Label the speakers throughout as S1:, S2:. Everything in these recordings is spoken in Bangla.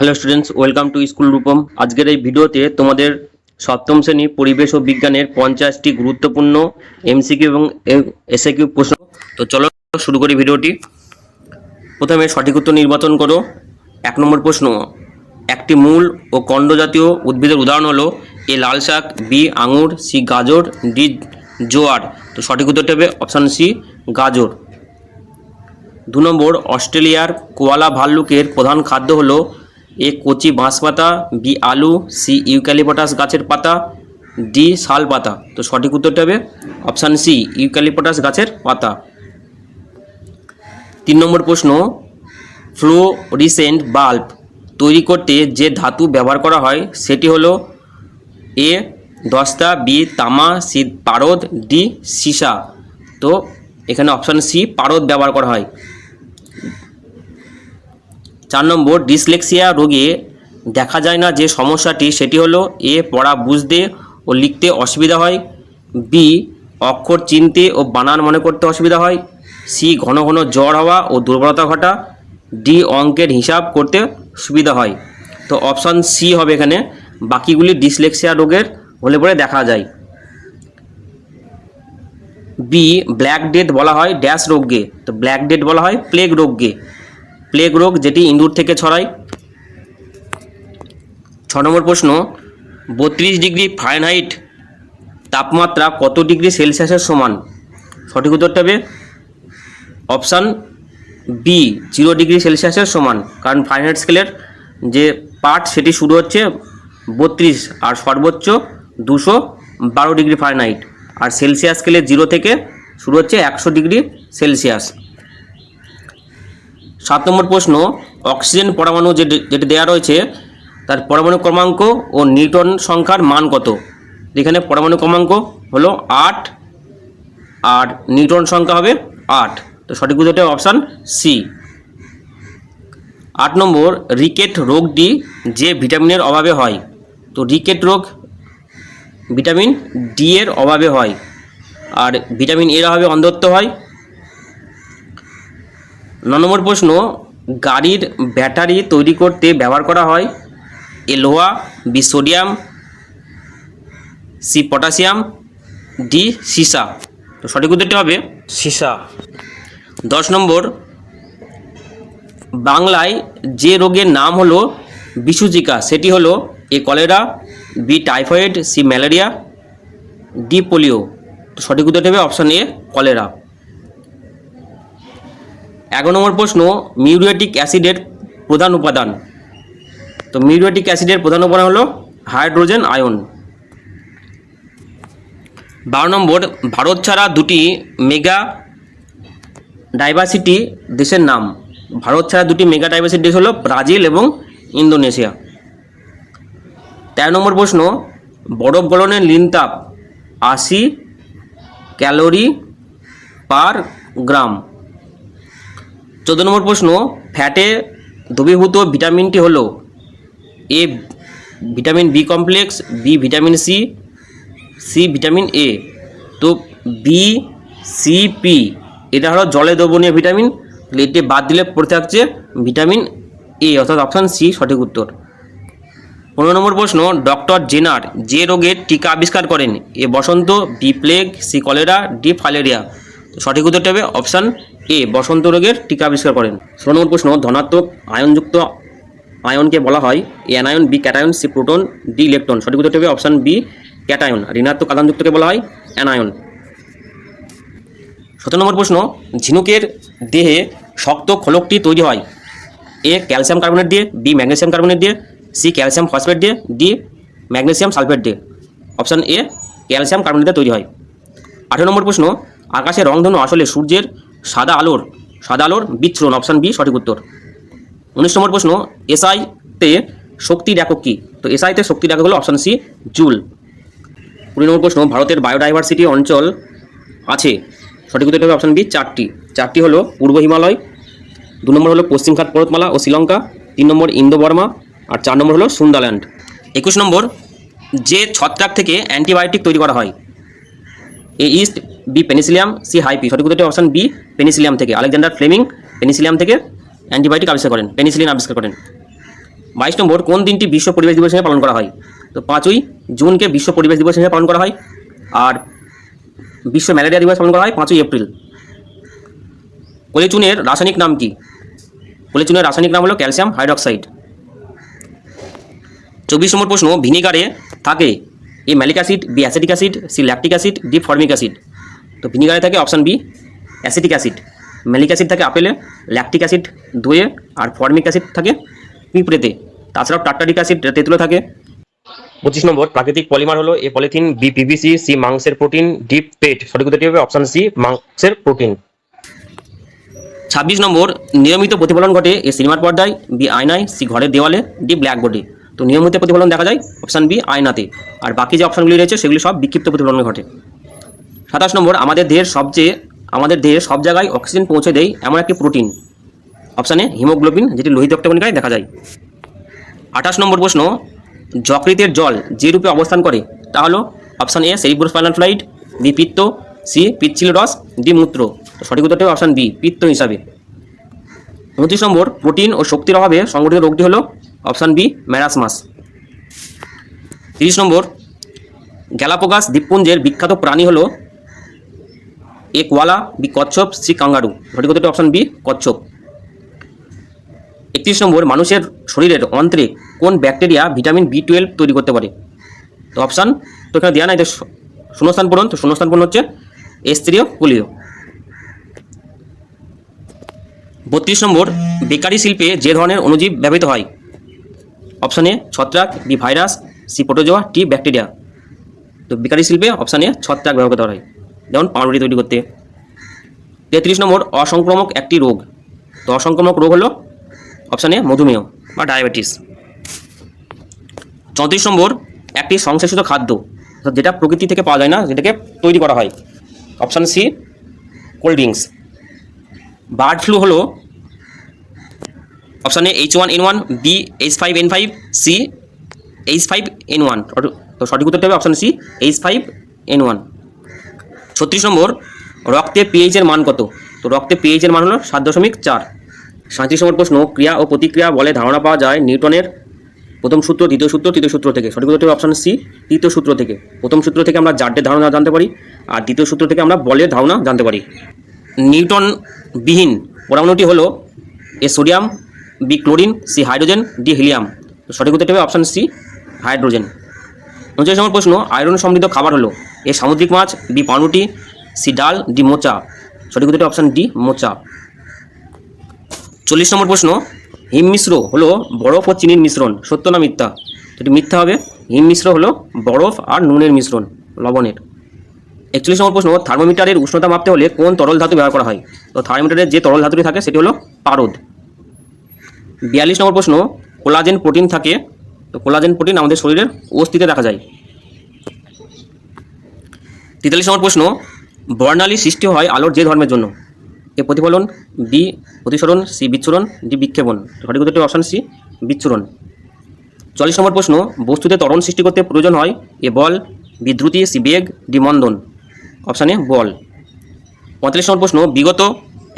S1: Hello students welcome to school Rupam আজকের এই ভিডিওতে তোমাদের সপ্তম শ্রেণি পরিবেশ ও বিজ্ঞানের পঞ্চাশটি গুরুত্বপূর্ণ এমসিকিউ এবং এসএকিউ প্রশ্ন। তো চলো শুরু করি ভিডিওটি। প্রথমে সঠিক উত্তর নির্বাচন করো। এক নম্বর প্রশ্ন, একটি মূল ও কণ্ড জাতীয় উদ্ভিদের উদাহরণ হলো এ লাল শাক, বি আঙুর, সি গাজর, ডি জোয়ার। তো সঠিক উত্তরটি হবে অপশান সি, গাজর। দু নম্বর, অস্ট্রেলিয়ার কোয়ালা ভাল্লুকের প্রধান খাদ্য হলো এ কচি বাঁশ পাতা বি আলু, সি ইউক্যালিপটাস গাছের পাতা, ডি শাল পাতা। তো সঠিক উত্তরটা হবে অপশান সি ইউক্যালিপটাস গাছের পাতা। তিন নম্বর প্রশ্ন ফ্লোরিসেন্ট বাল্ব তৈরি করতে যে ধাতু ব্যবহার করা হয়, সেটি হলো এ দস্তা, বি তামা, সি পারদ, ডি সীসা। তো এখানে অপশান সি, পারদ ব্যবহার করা হয়। চার নম্বর, ডিসলেক্সিয়া রোগে দেখা যায় না যে সমস্যাটি, সেটি হলো এ, পড়া, বুঝতে ও লিখতে অসুবিধা হয়, বি, অক্ষর চিনতে ও বানান মনে করতে অসুবিধা হয়, সি, ঘন ঘন জ্বর হওয়া ও দুর্বলতা ঘটা, ডি, অঙ্কের হিসাব করতে সুবিধা হয়। তো অপশান সি হবে এখানে, বাকিগুলি ডিসলেক্সিয়া রোগের হলে পরে দেখা যায়। বি, ব্ল্যাক ডেথ বলা হয় ড্যাশ রোগকে, তো ব্ল্যাক ডেথ বলা হয় প্লেগ রোগকে। প্লেগ রোগ যেটি ইঁদুর থেকে ছড়ায়। ছ নম্বর প্রশ্ন, বত্রিশ ডিগ্রি ফারেনহাইট তাপমাত্রা কত ডিগ্রি সেলসিয়াসের সমান? সঠিক উত্তরটা হবে অপশান বি, জিরো ডিগ্রি সেলসিয়াসের সমান। কারণ ফারেনহাইট স্কেলের যে পার্ট সেটি শুরু হচ্ছে বত্রিশ আর সর্বোচ্চ দুশো বারো ডিগ্রি ফারেনহাইট। আর সেলসিয়াস স্কেলের জিরো থেকে শুরু হচ্ছে একশো ডিগ্রি সেলসিয়াস। সাত নম্বর প্রশ্ন, অক্সিজেন পরমাণু যেটি দেওয়া রয়েছে, তার পরমাণু ক্রমাঙ্ক ও নিউটন সংখ্যার মান কত? এখানে পরমাণু ক্রমাঙ্ক হলো আট, আর নিউটন সংখ্যা হবে আট। তো সঠিক উত্তরটা অপশান সি। আট নম্বর, রিকেট রোগটি যে ভিটামিনের অভাবে হয়। তো রিকেট রোগ ভিটামিন ডি এর অভাবে হয়। আর ভিটামিন এর অভাবে অন্ধত্ব হয়। ন নম্বর প্রশ্ন গাড়ির ব্যাটারি তৈরি করতে ব্যবহার করা হয় এ লোহা B sodium C potassium D সীসা। তো সঠিক উত্তরটি হবে সীসা। দশ নম্বর বাংলায় যে রোগের নাম হলো বিসূচিকা সেটি হলো A cholera B typhoid C malaria D polio. তো সঠিক উত্তরটি হবে অপশান এ কলেরা। এগারো নম্বর প্রশ্ন, মিউরিয়াটিক অ্যাসিডের প্রধান উপাদান। তো মিউরিয়াটিক অ্যাসিডের প্রধান উপাদান হলো হাইড্রোজেন আয়ন। বারো নম্বর, ভারত ছাড়া দুটি মেগা ডাইভার্সিটি দেশের নাম। ভারত ছাড়া দুটি মেগা ডাইভার্সিটি দেশ হলো ব্রাজিল এবং ইন্দোনেশিয়া। তেরো নম্বর প্রশ্ন, বরফ গলনের লিনতাপ আশি ক্যালোরি পার গ্রাম। চোদ্দ নম্বর প্রশ্ন, ফ্যাটে দ্রবীভূত ভিটামিনটি হলো A, vitamin B complex, B vitamin C C vitamin A. তো বি, সি, পি, এটা হলো জলে দ্রবণীয় ভিটামিন এটি বাদ দিলে পড়ে থাকছে ভিটামিন এ, অর্থাৎ অপশান সি, সঠিক উত্তর। পনেরো নম্বর প্রশ্ন, ডক্টর জেনার যে রোগের টিকা আবিষ্কার করেন? A Basanta, B plague, C cholera, D filaria সঠিক উত্তরটা হবে অপশান এ, বসন্ত রোগের টিকা আবিষ্কার করেন। ষোলো নম্বর প্রশ্ন, ধনাত্মক আয়নযুক্ত আয়নকে বলা হয় anion B cation C proton D electron সঠিক উত্তরটা হবে অপশান বি, ক্যাটায়ন। ঋণাত্মক আধানযুক্তকে বলা হয় অ্যানায়ন। সতেরো নম্বর প্রশ্ন, ঝিনুকের দেহে শক্ত খোলকটি তৈরি হয়। এ, ক্যালসিয়াম কার্বনেট দিয়ে, বি, ম্যাগনেসিয়াম কার্বনেট দিয়ে, সি, ক্যালসিয়াম ফসফেট দিয়ে, ডি, ম্যাগনেসিয়াম সালফেট দিয়ে। অপশান এ, ক্যালসিয়াম কার্বনেট দিয়ে তৈরি হয়। আঠেরো নম্বর প্রশ্ন আকাশের রংধনু আসলে সূর্যের সাদা আলোর সাদা আলোর বিচ্ছুরণ অপশান বি সঠিক উত্তর। উনিশ নম্বর প্রশ্ন এসআইতে শক্তির একক কী? তো এসআইতে শক্তির একক হলো অপশান সি জুল। কুড়ি নম্বর প্রশ্ন, ভারতের বায়োডাইভার্সিটি অঞ্চল আছে। সঠিক উত্তর হবে অপশান বি চারটি। চারটি হলো পূর্ব হিমালয়, দু নম্বর হলো পশ্চিমঘাট পর্বতমালা ও শ্রীলঙ্কা, তিন নম্বর ইন্দো বর্মা আর চার নম্বর হলো সুন্দাল্যান্ড একুশ নম্বর, যে ছত্রাক থেকে অ্যান্টিবায়োটিক তৈরি করা হয় A yeast B penicillium C হাইপি সঠিক উত্তরটি অপশান বি পেনিসিলিয়াম থেকে। আলেকজান্ডার ফ্লেমিং পেনিসিলিয়াম থেকে অ্যান্টিবায়োটিক আবিষ্কার করেন পেনিসিলিন আবিষ্কার করেন। বাইশ নম্বর, কোন দিনটি বিশ্ব পরিবেশ দিবস হিসেবে পালন করা হয়? তো পাঁচই জুনকে বিশ্ব পরিবেশ দিবস হিসেবে পালন করা হয় আর বিশ্ব ম্যালেরিয়া দিবস পালন করা হয় পাঁচই এপ্রিল। কলিচুনের রাসায়নিক নাম কি? কলিচুনের রাসায়নিক নাম হলো ক্যালসিয়াম হাইড্রক্সাইড। চব্বিশ নম্বর প্রশ্ন, ভিনিগারে থাকে A malic acid, B acetic acid, C lactic acid, D formic acid. তো ভিনিগারে থাকে option B acetic acid. Malic acid থাকে আপেলে, ল্যাকটিক অ্যাসিড দইয়ে আর ফর্মিক অ্যাসিড থাকে পিঁপড়েতে। তাছাড়াও টার্টারিক অ্যাসিড তেঁতুলে থাকে। পঁচিশ নম্বর, প্রাকৃতিক পলিমার হলো A polythene, B PVC C মাংসের প্রোটিন, ডি পেট। সঠিক উত্তরটি হবে অপশান সি, মাংসের প্রোটিন। ছাব্বিশ নম্বর, নিয়মিত প্রতিফলন ঘটে এ সিনেমার পর্দায়, বি আয়নায়, সি ঘরের দেওয়ালে, ডি ব্ল্যাকবোর্ডে। তো নিয়মিত প্রতিফলন দেখা যায় অপশান বি আয়নাতে। আর বাকি যে অপশানগুলি রয়েছে, সেগুলি সব বিক্ষিপ্ত প্রতিফলনে ঘটে। সাতাশ নম্বর, আমাদের দেহের সবচেয়ে আমাদের দেহের সব জায়গায় অক্সিজেন পৌঁছে দেয় এমন একটি প্রোটিন অপশানে হিমোগ্লোবিন যেটি লোহিত রক্তকণিকায় দেখা যায়। আঠাশ নম্বর প্রশ্ন, যকৃতের জল যে রূপে অবস্থান করে, তা হলো option A cerebrospinal fluid B পিত্ত সি পিচ্ছিল রস ডি মূত্র। সঠিক উত্তরটি অপশান বি পিত্ত হিসাবে। উনত্রিশ নম্বর, প্রোটিন ও শক্তির অভাবে সংগঠিত রোগটি হলো অপশান বি ম্যারাসমাস তিরিশ নম্বর, গ্যালাপোগাস দ্বীপপুঞ্জের বিখ্যাত প্রাণী হল এ কোয়ালা বি কচ্ছপ সি কাঙ্গারু। সঠিক উত্তরটি অপশান বি, কচ্ছপ। একত্রিশ নম্বর, মানুষের শরীরের অন্ত্রে কোন ব্যাকটেরিয়া ভিটামিন বি টুয়েলভ তৈরি করতে পারে? তো অপশান, তো এখানে দেওয়া নাই শূ- শূন্যস্থান পূরণ, তো শূন্যস্থান পূরণ হচ্ছে এস্ত্রীয় পোলিও বত্রিশ নম্বর, বেকারি শিল্পে যে ধরনের অণুজীব ব্যবহৃত হয়? অপশান এ ছত্রাক, B virus, C protozoa, D bacteria. তো বেকারি শিল্পে অপশান এ ছত্রাক ব্যবহার করা হয়। যেমন পাউরুটি তৈরি করতে। তেত্রিশ নম্বর, অসংক্রামক একটি রোগ। তো অসংক্রামক রোগ হলো অপশান এ মধুমেহ বা ডায়াবেটিস। চৌত্রিশ নম্বর, একটি সংশ্লেষিত খাদ্য। যেটা প্রকৃতি থেকে পাওয়া যায় না, যেটাকে তৈরি করা হয়। Option C, cold drinks. Bird flu হলো option A H one N one B H five N five C H five N one তো সঠিক উত্তরটা হবে option C H five N one ছত্রিশ নম্বর, রক্তে পিএইচ এর মান কত? তো রক্তে পিএইচ এর মান হলো সাত দশমিক চার। সাঁত্রিশ নম্বর প্রশ্ন, ক্রিয়া ও প্রতিক্রিয়া বলে ধারণা পাওয়া যায় নিউটনের প্রথম সূত্র, দ্বিতীয় সূত্র, তৃতীয় সূত্র থেকে। সঠিক উত্তর অপশান সি, তৃতীয় সূত্র থেকে। প্রথম সূত্র থেকে আমরা জাড্ডের ধারণা জানতে পারি, আর দ্বিতীয় সূত্র থেকে আমরা বলের ধারণা জানতে পারি। নিউটন বিহীন পরমাণুটি হলো A sodium B chlorine C hydrogen D helium তো সঠিক উত্তরটি হবে অপশান সি হাইড্রোজেন উনচল্লিশ নম্বর প্রশ্ন আয়রন সমৃদ্ধ খাবার হলো? এ সামুদ্রিক মাছ বি পাউরুটি সি ডাল ডি মোচা। সঠিক উত্তরটি অপশান ডি মোচা। চল্লিশ নম্বর প্রশ্ন, হিম মিশ্র হলো বরফ ও চিনির মিশ্রণ, সত্য না মিথ্যা? এটি মিথ্যা হবে। হিম মিশ্র হলো বরফ আর নুনের মিশ্রণ, লবণের। একচল্লিশ নম্বর প্রশ্ন থার্মোমিটারের উষ্ণতা মাপতে হলে কোন তরল ধাতু ব্যবহার করা হয়? তো থার্মোমিটারের যে তরল ধাতুটি থাকে, সেটি হলো পারদ। বিয়াল্লিশ নম্বর প্রশ্ন, কোলাজেন প্রোটিন থাকে, তো কোলাজেন প্রোটিন আমাদের শরীরের অস্থিতে দেখা যায়। তেতাল্লিশ নম্বর প্রশ্ন, বর্ণালী সৃষ্টি হয় আলোর যে ধর্মের জন্য? এ প্রতিফলন বি প্রতিসরণ সি, বিচ্ছুরণ, ডি, বিক্ষেপণ। সঠিক উত্তরটি অপশান সি, বিচ্ছুরণ। চল্লিশ নম্বর প্রশ্ন, বস্তুতে ত্বরণ সৃষ্টি করতে প্রয়োজন হয় এ বল বিদ্রুতি সি বেগ, ডি মন্দন। অপশানে বল। পঁয়তাল্লিশ নম্বর প্রশ্ন, বিগত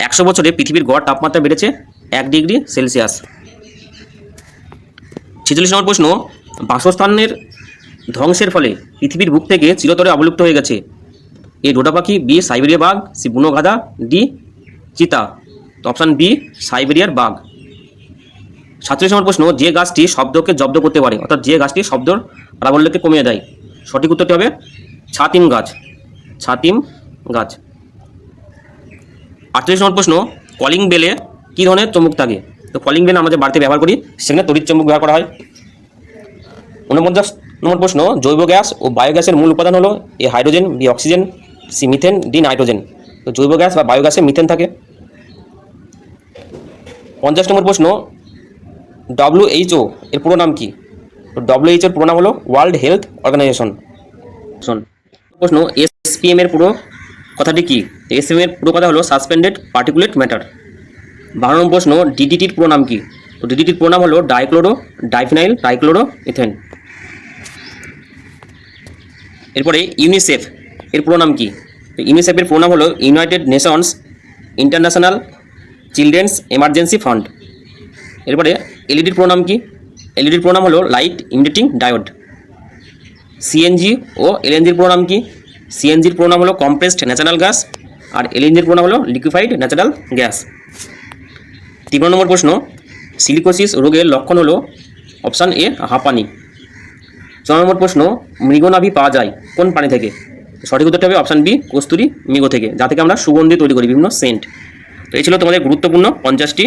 S1: একশো বছরে পৃথিবীর গড় তাপমাত্রা বেড়েছে এক ডিগ্রি সেলসিয়াস। ছেচল্লিশ নম্বর প্রশ্ন, বাসস্থানের ধ্বংসের ফলে পৃথিবীর বুক থেকে চিরতরে অবলুপ্ত হয়ে গেছে। এ ডোডা পাখি বি, সাইবেরিয়া বাঘ, সি, বুনো ডি, চিতা। তো অপশান বি, সাইবেরিয়ার বাঘ। সাতচল্লিশ নম্বর প্রশ্ন, যে গাছটি শব্দকে জব্দ করতে পারে, অর্থাৎ যে গাছটি শব্দর প্রাবল্যকে কমিয়ে দেয়, সঠিক উত্তরটি হবে ছাতিম গাছ ছাতিম গাছ। আটচল্লিশ নম্বর প্রশ্ন, কলিং বেলে কী ধরনের চমক থাকে তো কলিং বেল আমাদের বাড়িতে ব্যবহার করি, সেখানে তড়িৎ চমক ব্যবহার করা হয়। ঊনপঞ্চাশ নম্বর প্রশ্ন, জৈব গ্যাস ও বায়োগ্যাসের মূল উপাদান হলো A hydrogen, B oxygen, C methane, D nitrogen. তো জৈব গ্যাস বা বায়োগ্যাসে মিথেন থাকে। পঞ্চাশ নম্বর প্রশ্ন ডব্লিউএইচও এর পুরো নাম কি? তো ডব্লিউএইচ এর পুরো নাম হলো ওয়ার্ল্ড হেলথ অর্গানাইজেশন শোন, প্রশ্ন এসপিএম এর পুরো কথাটি কি? এসপিএম এর পুরো কথা হলো সাসপেন্ডেড পার্টিকুলেট ম্যাটার বারো নম্বর প্রশ্ন ডিডিটির পুরো নাম কি? তো ডিডিটির পুরো নাম হলো ডাইক্লোরো, ডাইফিনাইল ট্রাইক্লোরো ইথেন। এরপরে ইউনিসেফ এর পুরো নাম কি? ইউনিসেফের পুরো নাম হলো United Nations International Children's Emergency Fund. এরপরে এলইডির পুরো নাম কি? এলইডির প্রোনাম হলো লাইট ইমিডিটিং ডায়োড। সিএনজি ও এলএনজির প্রোনাম কি? সিএনজির প্রোনাম হলো কম্প্রেসড ন্যাচারাল গ্যাস আর এলএনজির প্রোনাম হলো লিকুইফাইড ন্যাচারাল গ্যাস। তিন নম্বর প্রশ্ন সিলিকোসিস রোগের লক্ষণ হলো অপশান এ হাঁপানি চার নম্বর প্রশ্ন, মৃগনাভি পাওয়া যায় কোন প্রাণী থেকে? সঠিক উত্তরটা হবে অপশান বি কস্তুরি মৃগ থেকে, যা থেকে আমরা সুগন্ধি তৈরি করি, বিভিন্ন সেন্ট তো এই ছিল তোমাদের গুরুত্বপূর্ণ পঞ্চাশটি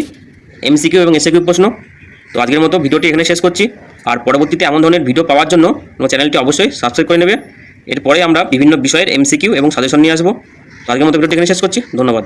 S1: এমসিকিউ এবং এসএকিউ প্রশ্ন। তো আজকের মতো ভিডিওটি এখানে শেষ করছি। আর পরবর্তীতে এমন ধরনের ভিডিও পাওয়ার জন্য তোমার চ্যানেলটি অবশ্যই সাবস্ক্রাইব করে নেবে। এরপরে আমরা বিভিন্ন বিষয়ের এমসিকিউ এবং সাজেশন নিয়ে আসব। তো আজকের মতো ভিডিওটি এখানে শেষ করছি। ধন্যবাদ।